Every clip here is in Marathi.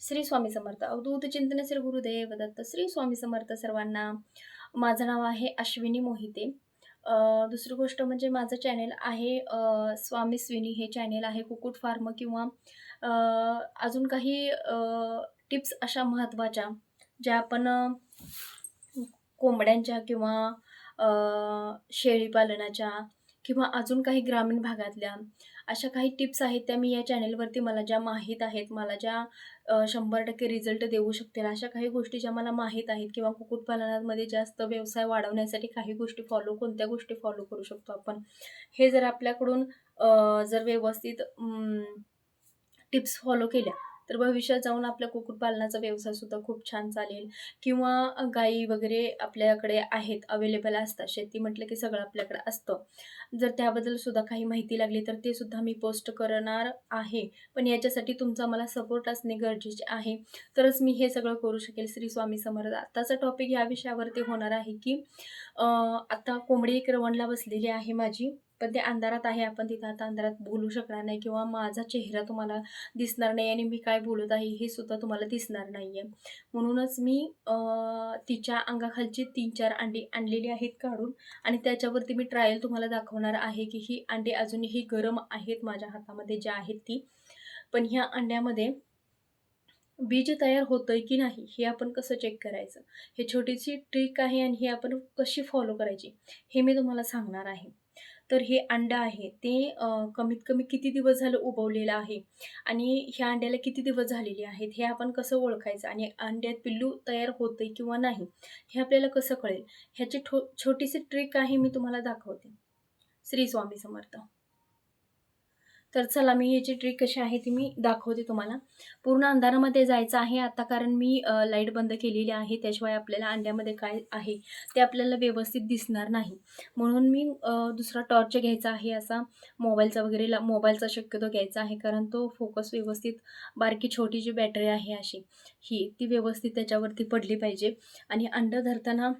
श्री स्वामी समर्थ. अवधूत चिंतन श्री गुरुदेव दत्त. श्री स्वामी समर्थ सर्वांना माझं नाव आहे अश्विनी मोहिते. दुसरी गोष्ट म्हणजे माझं चॅनेल आहे स्वामी स्विनी हे चॅनेल आहे कुक्कुट फार्म किंवा अजून काही टिप्स अशा महत्त्वाच्या ज्या आपण कोंबड्यांच्या किंवा शेळी शेळीपालनाच्या किंवा अजून काही ग्रामीण भागातल्या अशा काही टिप्स आहेत त्या मी या चॅनेलवरती मला ज्या माहीत आहेत मला ज्या शंभर टक्के रिझल्ट देऊ शकतील अशा काही गोष्टी ज्या मला माहीत आहेत किंवा कुक्कुटपालनामध्ये जास्त व्यवसाय वाढवण्यासाठी काही गोष्टी फॉलो कोणत्या गोष्टी फॉलो करू शकतो आपण हे जर आपल्याकडून जर व्यवस्थित टिप्स फॉलो केल्या तर भविष्यात जाऊन आपल्या कुक्कुटपालनाचा व्यवसायसुद्धा खूप छान चालेल. किंवा गाई वगैरे आपल्याकडे आहेत अवेलेबल असतात. शेती म्हटलं की सगळं आपल्याकडे असतं. जर त्याबद्दल सुद्धा काही माहिती लागली तर ते सुद्धा मी पोस्ट करणार आहे. पण याच्यासाठी तुमचा मला सपोर्ट असणे गरजेचे आहे. तरच मी हे सगळं करू शकेल. श्री स्वामी समर्थ. आत्ताचा टॉपिक या विषयावरती होणार आहे की आता कोंबडी एक रवणला बसलेली आहे माझी. पण ते अंधारात आहे आपण तिथं आता अंधारात बोलू शकणार नाही किंवा माझा चेहरा तुम्हाला दिसणार नाही आणि मी काय बोलत आहे हे सुद्धा तुम्हाला दिसणार नाही आहे म्हणूनच मी तिच्या अंगाखालची तीन चार अंडी आणलेली आहेत काढून आणि त्याच्यावरती मी ट्रायल तुम्हाला दाखवणार आहे की ही अंडी अजूनही गरम आहेत माझ्या हातामध्ये ज्या आहेत ती. पण ह्या अंड्यामध्ये बीज तयार होतंय की नाही हे आपण कसं चेक करायचं? हे छोटीशी ट्रिक आहे आणि हे आपण कशी फॉलो करायची? हे मी तुम्हाला सांगणार आहे. तर हे अंडं आहे. ते कमीत कमी किती दिवस झालं उबवलेलं आहे? आणि ह्या अंड्याला किती दिवस झालेले आहेत? हे आपण कसं ओळखायचं? आणि अंड्यात पिल्लू तयार होतंय किंवा नाही? हे आपल्याला कसं कळेल? ह्याची ठो छोटीशी ट्रिक आहे मी तुम्हाला दाखवते. श्री स्वामी समर्थ. तर चला मी याची ट्रिक कशी आहे ती मी दाखवते तुम्हाला. पूर्ण अंधारामध्ये जायचं आहे आता कारण मी लाइट बंद केलेली आहे त्याशिवाय आपल्याला अंड्यामध्ये काय आहे ते आपल्याला व्यवस्थित दिसणार नाही. म्हणून मी दुसरा टॉर्च घ्यायचा आहे असा मोबाईलचा वगैरे ला मोबाईलचा शक्यतो घ्यायचा आहे कारण तो फोकस व्यवस्थित बारकी छोटी जी बॅटरी आहे अशी ही ती व्यवस्थित त्याच्यावरती पडली पाहिजे. आणि अंड धरताना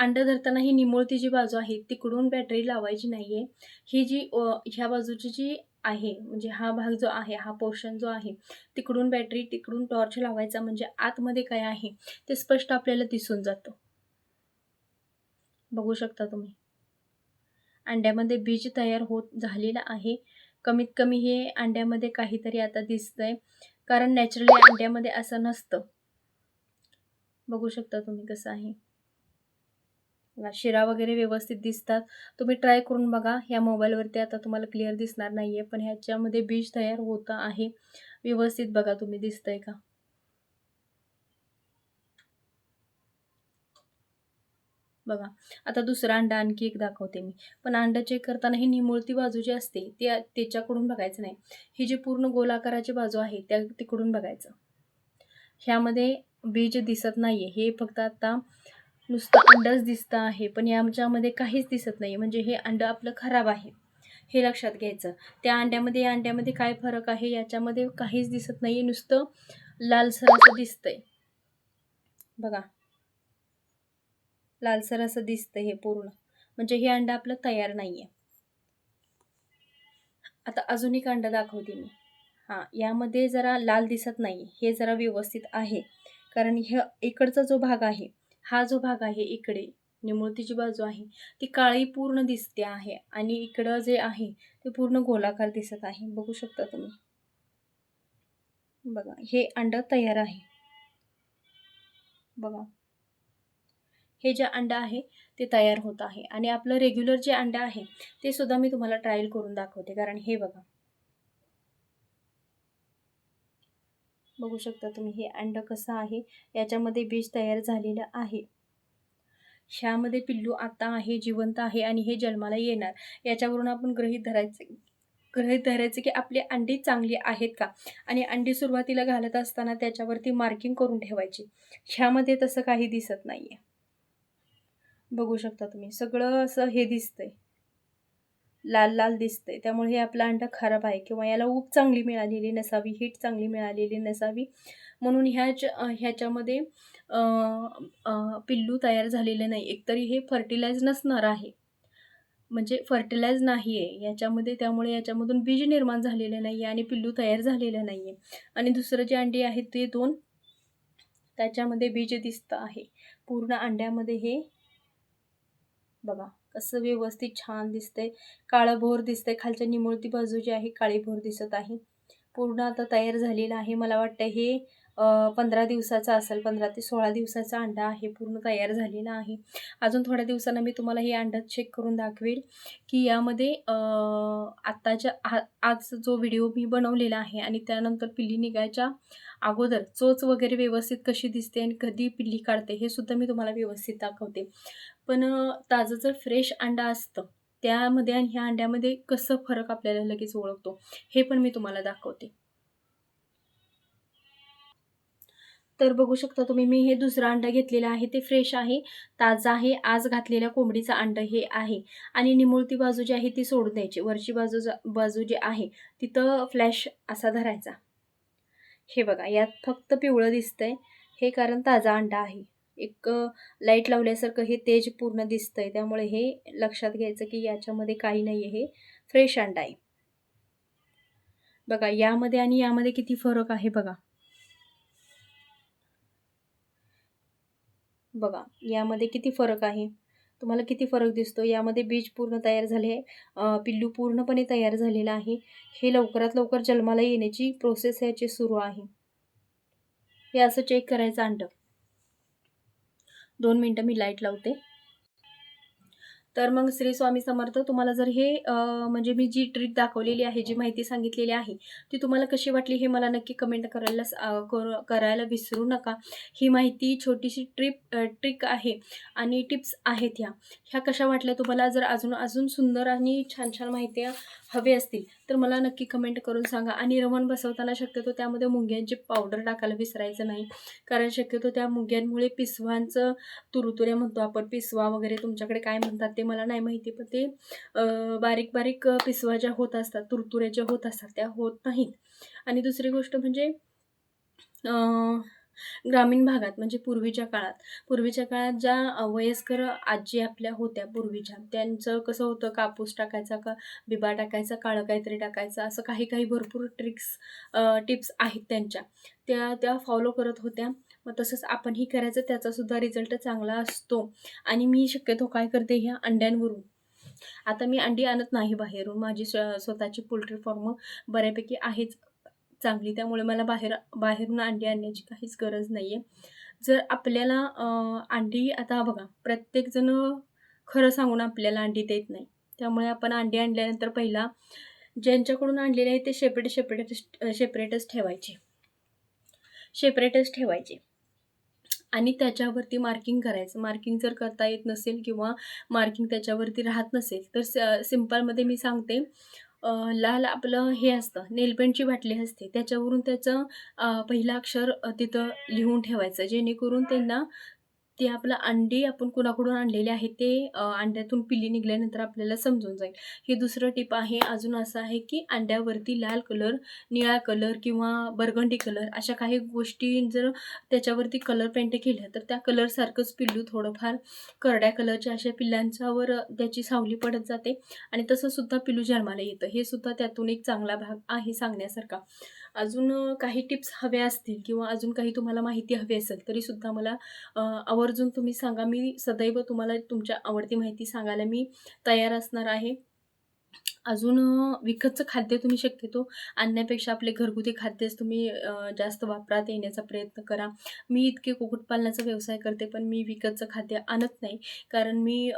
अंडं धरताना ही निमुळती जी बाजू आहे तिकडून बॅटरी लावायची नाही आहे ही जी ह्या बाजूची जी आहे म्हणजे हा भाग जो आहे हा पोर्शन जो आहे तिकडून बॅटरी तिकडून टॉर्च लावायचा म्हणजे आतमध्ये काय आहे ते स्पष्ट आपल्याला दिसून जातं. बघू शकता तुम्ही. अंड्यामध्ये बीज तयार होत झालेलं आहे. कमीत कमी हे अंड्यामध्ये काहीतरी आता दिसतंय कारण नॅचरली अंड्यामध्ये असं नसतं. बघू शकता तुम्ही कसं आहे. शिरा वगैरे व्यवस्थित दिसतात. तुम्ही ट्राय करून बघा. ह्या मोबाईलवरती आता तुम्हाला क्लिअर दिसणार नाही आहे पण ह्याच्यामध्ये बीज तयार होतं आहे. व्यवस्थित बघा तुम्ही दिसतंय का? बघा. आता दुसरा अंडा आणखी एक दाखवते मी. पण अंडा चेक करताना ही निमुळती बाजू जी असते ती त्याच्याकडून बघायचं नाही. ही जी पूर्ण गोलाकाराची बाजू आहे त्या तिकडून बघायचं. ह्यामध्ये बीज दिसत नाही आहे हे फक्त आता नुसतं अंडच दिसतं आहे पण याच्यामध्ये काहीच दिसत नाही. म्हणजे हे अंडं आपलं खराब आहे हे लक्षात घ्यायचं. त्या अंड्यामध्ये या अंड्यामध्ये काय फरक आहे याच्यामध्ये काहीच दिसत नाही नुसतं लालसर असं दिसतंय. बघा. लालसर असं दिसतंय हे पूर्ण. म्हणजे हे अंडं आपलं तयार नाही आहे आता अजून एक अंडं दाखवते मी. हां यामध्ये जरा लाल दिसत नाही हे जरा व्यवस्थित आहे. कारण हे इकडचा जो भाग आहे हा जो भाग आहे इकडे निमुळतीची बाजू आहे ती काळी पूर्ण दिसते आहे आणि इकडं जे आहे ते पूर्ण गोलाकार दिसत आहे. बघू शकता तुम्ही. बघा हे अंडं तयार आहे. बघा. हे जे अंडं आहे ते तयार होत आहे आणि आपलं रेग्युलर जे अंडं आहे ते सुद्धा मी तुम्हाला ट्रायल करून दाखवते. कारण हे बघा बघू शकता तुम्ही हे अंडं कसं आहे याच्यामध्ये बीज तयार झालेलं आहे. ह्यामध्ये पिल्लू आता आहे जिवंत आहे आणि हे जन्माला येणार. याच्यावरून आपण गृहीत धरायचं गृहित धरायचं की आपली अंडी चांगली आहेत का? आणि अंडी सुरुवातीला घालत असताना त्याच्यावरती मार्किंग करून ठेवायची. ह्यामध्ये तसं काही दिसत नाही आहे बघू शकता तुम्ही सगळं असं हे दिसतंय. लाल लाल दिसते त्यामुळे हे आपलं अंडं खराब आहे किंवा याला ऊब चांगली मिळालेली नसावी हीट चांगली मिळालेली नसावी. म्हणून ह्याच ह्याच्यामध्ये पिल्लू तयार झालेले नाही. एकतरी हे फर्टिलाइज नसणार आहे. म्हणजे फर्टिलाइज नाही आहे याच्यामध्ये त्यामुळे याच्यामधून बीज निर्माण झालेले नाही आहे आणि पिल्लू तयार झालेलं नाही आहे आणि दुसरं जे अंडी आहेत ते दोन त्याच्यामध्ये बीज दिसतं आहे. पूर्ण अंड्यामध्ये हे बघा. कसं व्यवस्थित छान दिसतंय. काळं भोर दिसतंय. खालच्या निमुळती बाजू जी आहे काळी भोर दिसत आहे. पूर्ण आता तयार झालेलं आहे. मला वाटतं हे पंधरा दिवसाचा असेल पंधरा ते सोळा दिवसाचा अंडा आहे. पूर्ण तयार झालेला आहे. अजून थोड्या दिवसांना मी तुम्हाला हे अंडा चेक करून दाखवेल की यामध्ये आत्ताच्या आ आज जो व्हिडिओ मी बनवलेला आहे आणि त्यानंतर पिल्ली निघायच्या अगोदर चोच वगैरे व्यवस्थित कशी दिसते आणि कधी पिल्ली काढते हे सुद्धा मी तुम्हाला व्यवस्थित दाखवते. पण ताजं जर फ्रेश अंडा असतं त्यामध्ये आणि ह्या अंड्यामध्ये कसं फरक आपल्याला लगेच ओळखतो हे पण मी तुम्हाला दाखवते. तर बघू शकता तुम्ही मी हे दुसरं अंडं घेतलेलं आहे ते फ्रेश आहे. ताजं आहे आज घातलेल्या कोंबडीचं अंडं हे आहे. आणि निमुळती बाजू जी आहे ती सोडून द्यायची. वरची बाजू बाजू जी आहे तिथं फ्लॅश असा धरायचा. हे बघा यात फक्त पिवळं दिसतंय. हे कारण ताजा अंडा आहे. एक लाइट लावल्यासारखं हे तेज पूर्ण दिसतंय. त्यामुळे हे लक्षात घ्यायचं की याच्यामध्ये काही नाही आहे हे फ्रेश अंडा आहे. बघा यामध्ये आणि यामध्ये किती फरक आहे बघा. बघा यामध्ये किती फरक आहे? तुम्हाला किती फरक दिसतो? यामध्ये बीज पूर्ण तयार झाले आहे. पिल्लू पूर्णपणे तयार झालेला आहे. हे लवकरात लवकर जन्माला येण्याची प्रोसेस याची सुरू आहे. हे असं चेक करायचं अंड. दोन मिनटं मी लाइट लावते. तर मग श्री स्वामी समर्थ तुम्हाला जर हे म्हणजे मी जी ट्रिक दाखवलेली आहे जी माहिती सांगितलेली आहे ती तुम्हाला कशी वाटली हे मला नक्की कमेंट करायला करायला विसरू नका. ही माहिती छोटीशी ट्रिप ट्रिक आहे आणि टिप्स आहेत ह्या ह्या कशा वाटल्या तुम्हाला? जर अजून अजून सुंदर आणि छान छान माहिती हवे असतील तर मला नक्की कमेंट करून सांगा. आणि रवण बसवताना शक्यतो त्यामध्ये मुंग्यांची पावडर टाकायला विसरायचं नाही. कारण शक्यतो त्या मुंग्यांमुळे पिसवांचं तुरुतुऱ्या म्हणतो आपण. पिसवा वगैरे तुमच्याकडे काय म्हणतात ते मला नाही माहिती पण ते बारीक बारीक पिसवा ज्या होत असतात तुरतुऱ्या ज्या होत असतात त्या होत नाहीत. आणि दुसरी गोष्ट म्हणजे ग्रामीण भागात म्हणजे पूर्वीच्या काळात पूर्वीच्या काळात ज्या वयस्कर आजी आपल्या होत्या पूर्वीच्या त्यांचं कसं होतं कापूस टाकायचा का बिबा टाकायचा काळं काहीतरी टाकायचं असं काही काही भरपूर ट्रिक्स टिप्स आहेत त्यांच्या. त्या त्या फॉलो करत होत्या. मग तसंच आपणही करायचं त्याचासुद्धा रिझल्ट चांगला असतो. आणि मी शक्यतो काय करते ह्या अंड्यांवरून. आता मी अंडी आणत नाही बाहेरून. माझी स्वतःची पोल्ट्री फॉर्म बऱ्यापैकी आहेच चांगली. त्यामुळे मला बाहेर बाहेरून अंडी आणण्याची काहीच गरज नाही आहे जर आपल्याला अंडी आता बघा प्रत्येकजण खरं सांगून आपल्याला अंडी देत नाही. त्यामुळे आपण अंडी आणल्यानंतर पहिला ज्यांच्याकडून आणलेले आहे ते शेपरेट शेपरेट शेपरेटच ठेवायचे. शेपरेटच ठेवायचे. आणि त्याच्यावरती मार्किंग करायचं. मार्किंग जर करता येत नसेल किंवा मार्किंग त्याच्यावरती राहत नसेल तर सिम्पलमध्ये मी सांगते. लाल आपलं हे असतं नेलपेंटची बाटली असते. त्याच्यावरून त्याचं पहिलं अक्षर तिथं लिहून ठेवायचं. जेणेकरून त्यांना ते आपलं अंडी आपण कुणाकडून आणलेले आहे ते अंड्यातून पिल्ली निघाल्यानंतर आपल्याला समजून जाईल. हे दुसरं टिप आहे अजून असं आहे की अंड्यावरती लाल कलर निळा कलर किंवा बरगंडी कलर अशा काही गोष्टी जर त्याच्यावरती कलर पेंट केल्या तर त्या कलरसारखंच पिल्लू थोडंफार करड्या कलरच्या अशा पिल्लांच्यावर त्याची सावली पडत जाते. आणि तसंसुद्धा पिल्लू जन्माला येतं. हे सुद्धा त्यातून एक चांगला भाग आहे सांगण्यासारखा. अजून काही टिप्स हव्या असतील किंवा अजून काही तुम्हाला माहिती हवी असेल तरीसुद्धा मला आवर्जून तुम्ही सांगा. मी सदैव तुम्हाला तुमच्या आवडती माहिती सांगायला मी तयार असणार आहे. अजून विकतचं खाद्य तुम्ही शक्यतो आणण्यापेक्षा आपले घरगुती खाद्यच तुम्ही जास्त वापरात येण्याचा प्रयत्न करा. मी इतके कुक्कुटपालनाचा व्यवसाय करते पण मी विकतचं खाद्य आणत नाही. कारण मी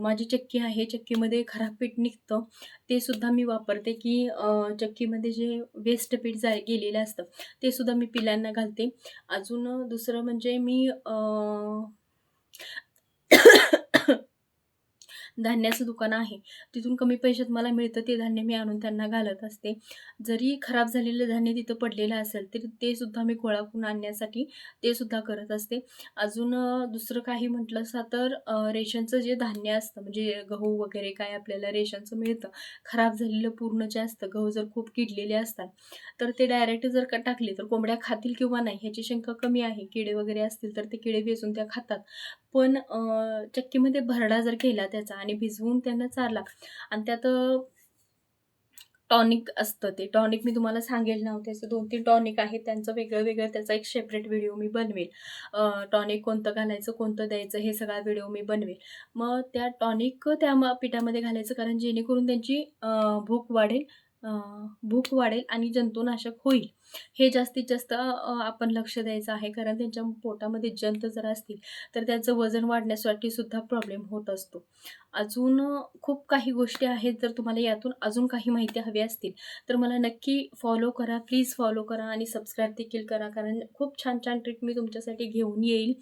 माझी चक्की आहे चक्कीमध्ये खराब पीठ निघतं. ते सुद्धा मी वापरते की चक्कीमध्ये जे वेस्ट पीठ जा गेलेलं असतं ते सुद्धा मी पिलांना घालते. अजून दुसरं म्हणजे मी धान्याचं दुकान आहे. तिथून कमी पैशात मला मिळतं ते धान्य मी आणून त्यांना घालत असते. जरी खराब झालेलं धान्य तिथं पडलेलं असेल तरी ते सुद्धा मी गोळा करून आणण्यासाठी ते सुद्धा करत असते. अजून दुसरं काही म्हटलं असं तर रेशनचं जे धान्य असतं म्हणजे गहू वगैरे काय आपल्याला रेशनचं मिळतं. खराब झालेलं पूर्ण जे असतं गहू जर खूप किडलेले असतात तर ते डायरेक्ट जर का टाकले तर कोंबड्या खातील किंवा नाही ह्याची शंका कमी आहे. किडे वगैरे असतील तर ते किडे वेचून त्या खातात. पण चक्कीमध्ये भरडा जर केला त्याचा आणि भिजवून त्यांना चारला आणि त्यात टॉनिक असतं ते. टॉनिक मी तुम्हाला सांगेल ना त्याचं दोन तीन टॉनिक आहेत. त्यांचं वेगळं वेगळं त्याचा एक सेपरेट व्हिडिओ मी बनवेल. टॉनिक कोणतं घालायचं कोणतं द्यायचं हे सगळा व्हिडिओ मी बनवेल. मग त्या टॉनिक त्या म पिठामध्ये घालायचं कारण जेणेकरून त्यांची भूक वाढेल भूक वाढेल आणि जंतुनाशक होईल. हे जास्तीत जास्त आपण लक्ष द्यायचं आहे. कारण त्यांच्या पोटामध्ये जंत जर असतील तर त्याचं वजन वाढण्यासाठी सुद्धा प्रॉब्लेम होत असतो. अजून खूप काही गोष्टी आहेत. जर तुम्हाला यातून अजून काही माहिती हवी असतील तर मला नक्की फॉलो करा. प्लीज फॉलो करा आणि सबस्क्राईब देखील करा. कारण खूप छान छान ट्रीट मी तुमच्यासाठी घेऊन येईल.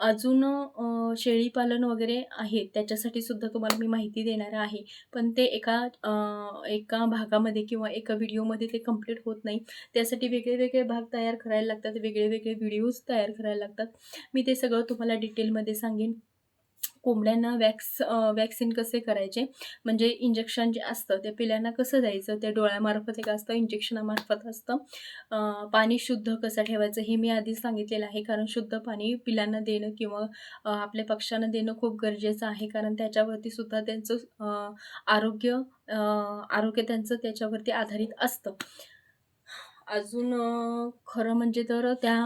अजून शेळीपालन वगैरे आहे. त्याच्यासाठी सुद्धा तुम्हाला मी माहिती देणार आहे. पण ते एका एका भागामध्ये किंवा एका व्हिडिओमध्ये ते कंप्लीट होत नाही. त्यासाठी वेगळे वेगळे भाग तयार करायला लागतात वेगळे वेगळे व्हिडिओज तयार करायला लागतात. मी ते सगळं तुम्हाला डिटेलमध्ये सांगेन. कोंबड्यांना वॅक्स वॅक्सिन कसे करायचे? म्हणजे इंजेक्शन जे असतं ते पिल्यांना कसं द्यायचं? ते डोळ्यामार्फत एक असतं इंजेक्शनामार्फत असतं. पाणी शुद्ध कसं ठेवायचं? हे मी आधीच सांगितलेलं आहे कारण शुद्ध पाणी पिल्यांना देणं किंवा आपल्या पक्ष्यांना देणं खूप गरजेचं आहे. कारण त्याच्यावरती सुद्धा त्यांचं आरोग्य आरोग्य त्यांचं त्याच्यावरती आधारित असतं. अजून खरं म्हणजे तर त्या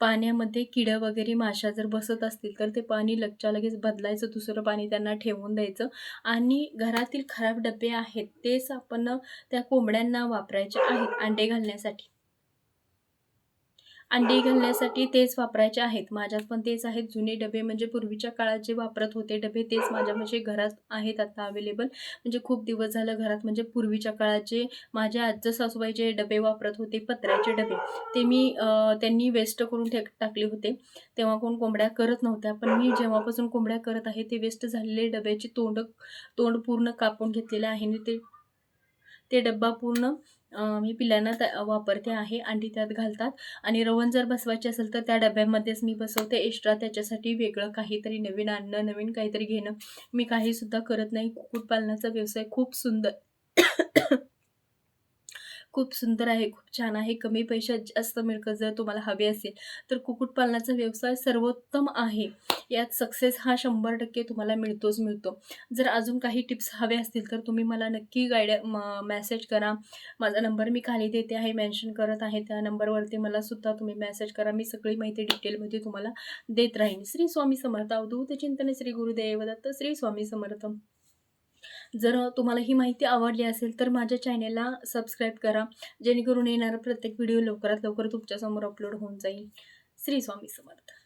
पाण्यामध्ये किडं वगैरे माशा जर बसत असतील तर ते पाणी लगच्या लगेच बदलायचं दुसरं पाणी त्यांना ठेवून द्यायचं. आणि घरातील खराब डबे आहेत तेच आपण त्या कोंबड्यांना वापरायचे आहेत अंडे घालण्यासाठी. अंडी घालण्यासाठी तेच वापरायचे आहेत. माझ्यात पण तेच आहेत. जुने डबे म्हणजे पूर्वीच्या काळात जे वापरत होते डबे तेच माझ्या म्हणजे घरात आहेत आता अवेलेबल म्हणजे खूप दिवस झालं घरात म्हणजे पूर्वीच्या काळात जे माझ्या आजचं सासूबाई जे डबे वापरत होते पत्र्याचे डबे ते मी त्यांनी वेस्ट करून ठेक टाकले होते. तेव्हा कोण कोंबड्या करत नव्हत्या. पण मी जेव्हापासून कोंबड्या करत आहे ते वेस्ट झालेले डब्याची तोंड तोंड पूर्ण कापून घेतलेलं आहे. आणि ते ते डब्बा पूर्ण मी पिल्लांना त्या वापरते आहे अंडी त्यात घालतात. आणि रवण जर बसवायची असेल तर त्या डब्यामध्येच मी बसवते. एक्स्ट्रा त्याच्यासाठी वेगळं काहीतरी नवीन आणणं नवीन काहीतरी घेणं. मी काहीसुद्धा करत नाही. कुक्कुटपालनाचा व्यवसाय खूप सुंदर खूप सुंदर आहे खूप छान आहे कमी पैशात जास्त मिळकत जर तुम्हाला हवी असेल तर कुक्कुटपालनाचा व्यवसाय सर्वोत्तम आहे. यात सक्सेस हा शंभर टक्के तुम्हाला मिळतोच मिळतो. जर अजून काही टिप्स हवे असतील तर तुम्ही मला नक्की गाईड मेसेज करा. माझा नंबर मी खाली देते आहे मेन्शन करत आहे. त्या नंबरवरती मला सुद्धा तुम्ही मेसेज करा. मी सगळी माहिती डिटेलमध्ये तुम्हाला देत राहीन. श्री स्वामी समर्थ. अवधूत चिंतन श्री गुरुदेव दत्त. श्री स्वामी समर्थ. जर तुम्हाला ही माहिती आवडली असेल तर माझ्या चॅनेलला सबस्क्राईब करा. जेणेकरून येणारा प्रत्येक व्हिडिओ लवकरात लवकर तुमच्यासमोर अपलोड होऊन जाईल. श्री स्वामी समर्थ.